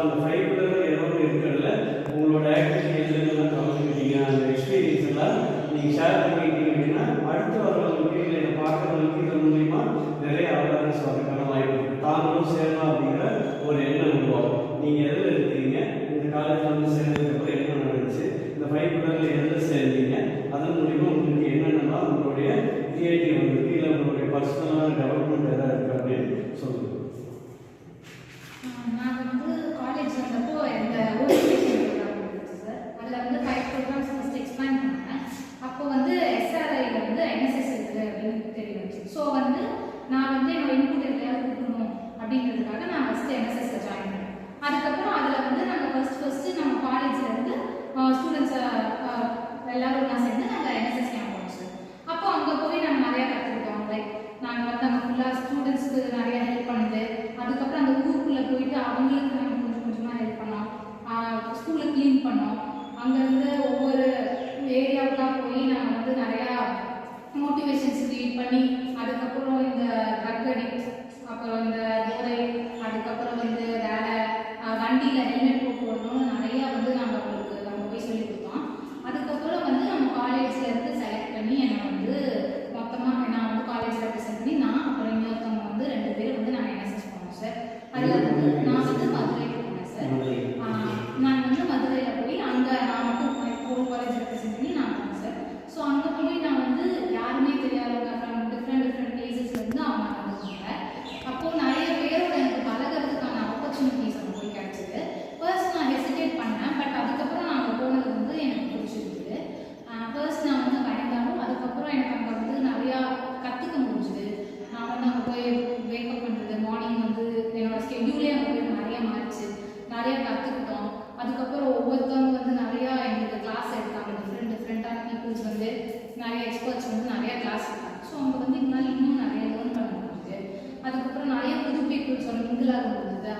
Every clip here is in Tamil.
அந்த ஃபைவ்ல எதுவும் இருக்கல உங்களோட ஆக்டிவிட்டி எல்லாம் கவனிக்கிறீங்க அந்த எக்ஸ்பீரியன்ஸ் எல்லாம் நீங்கள் ஷேர் பண்ணிக்கிட்டீங்க அப்படின்னா அடுத்து வரவங்களுக்கு இல்லை இதை பார்க்குறவங்களுக்கு இதன் மூலிமா நிறைய அவேர்னஸ் வரதுக்கான வாய்ப்பு இருக்குது தாங்களும் சேரலாம் அப்படிங்கிற ஒரு எண்ணம் உருவாகும். நீங்கள் எதில் இருக்கிறீங்க? இந்த காலேஜில் வந்து சேர்ந்ததுக்கப்புறம் என்ன நடந்துச்சு? இந்த ஃபைவ் பில்லரில் எதில் சேர்ந்தீங்க? அதன் மூலிமா உங்களுக்கு என்னென்னலாம் உங்களுடைய கிரியேட்டிவ் இருக்குது இல்லை உங்களுடைய பர்சனலான டெவலப்மெண்ட் எதாவது இருக்குது அப்படின்னு சொல்லுங்கள் பண்ணி அதுக்கப்புறம் இந்த ட்ரக் அடிக்ட் அப்புறம் இந்த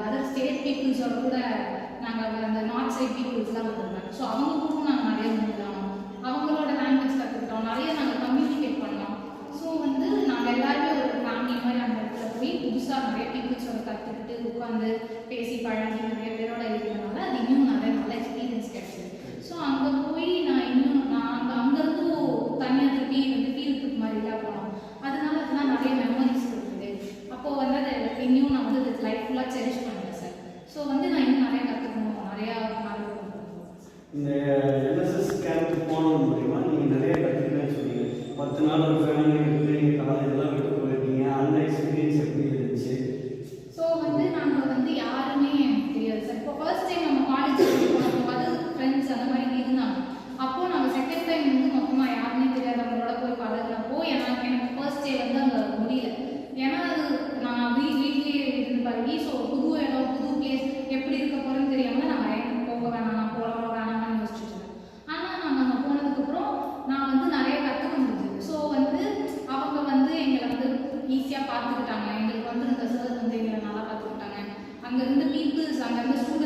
அதர் ஸ்டேட் பீப்புள்ஸோட கூட நாங்கள் அந்த நார்த் சைட் பீப்புள்ஸ்லாம் வந்துருந்தாங்க ஸோ அவங்களுக்கும் நாங்கள் நிறைய முடியலாம் அவங்களோட லாங்குவேஜ் கற்றுக்கிட்டோம் நிறைய நாங்கள் கம்யூனிகேட் பண்ணோம். ஸோ வந்து நாங்கள் எல்லாருமே ஒரு ஃபேமிலி மாதிரி அந்த இடத்துல போய் புதுசாக நிறைய பீப்புள்ஸோட கற்றுக்கிட்டு உட்காந்து பேசி பழகி நிறைய பேரோட Yeah. பார்த்துக்கிட்டாங்க. எங்களுக்கு வந்து இந்த சார் வந்து எங்களை நல்லா பார்த்துக்கிட்டாங்க. அங்கேருந்து பீப்புள்ஸ் அங்கேருந்து ஸ்டூடெண்ட்ஸ்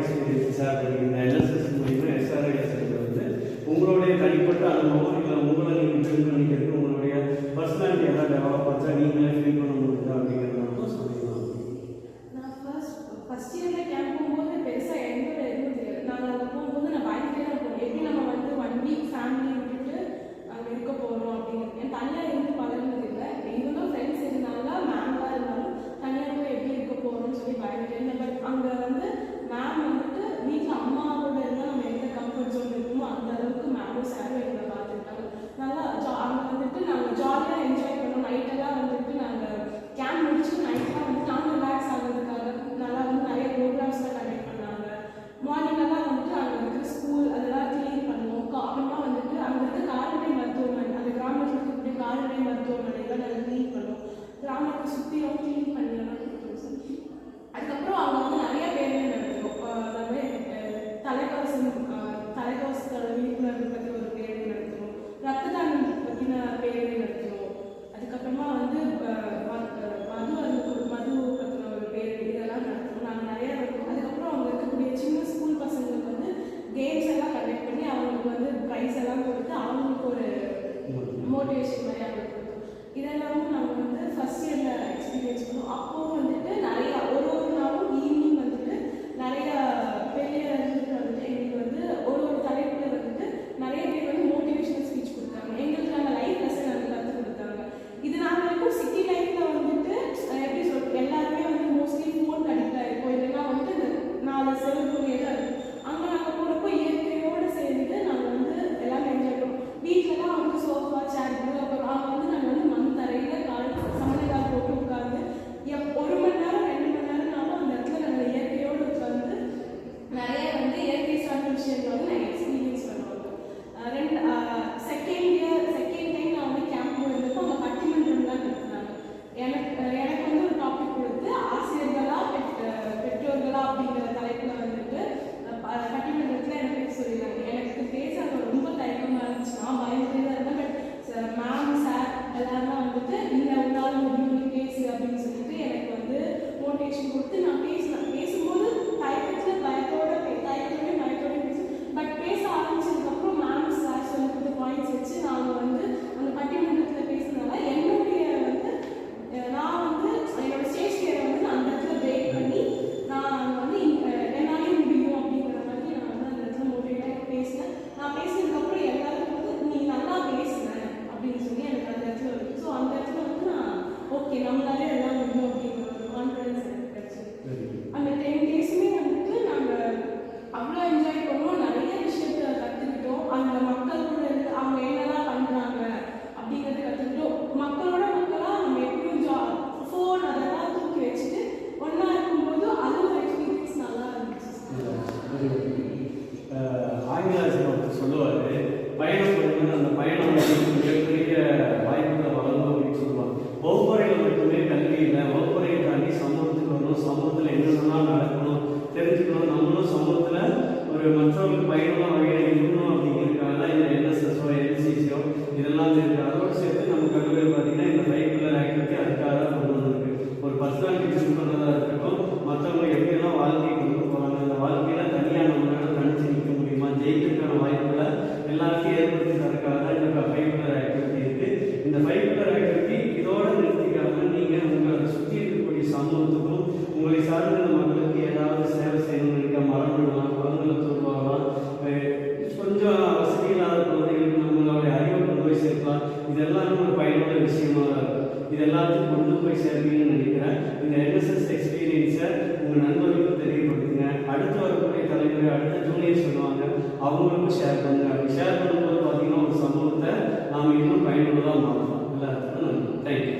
எக்ஸ்பீரியன்ஸ் விசாரணை இந்த என்எஸ்எஸ் மூலியமாக எஸ்ஆர்ஐ வந்து உங்களுடைய தனிப்பட்ட அனுபவம் இல்லை உங்களை நீங்கள் பண்ணிக்கிறது உங்களுடைய பர்சனாலிட்டி எல்லாம் டெவலப் பார்த்தா நீங்கள் எல்லாருக்கும் கொண்டு போய் சேர்வீங்கன்னு நினைக்கிறேன். இந்த என்எஸ்எஸ் எக்ஸ்பீரியன்ஸை உங்கள் நண்பர்களுக்கு தெரியப்படுத்துங்க. அடுத்து வரக்கூடிய தலைமுறை அடுத்த ஜூனியர் சொல்லுவாங்க. அவங்களுக்கும் ஷேர் பண்ணுங்க. அப்படி ஷேர் பண்ணும்போது பார்த்தீங்கன்னா ஒரு சம்பவத்தை நாம் இன்னும் பயனுள்ளதாக மாற்றலாம். எல்லாருக்கும் தேங்க்யூ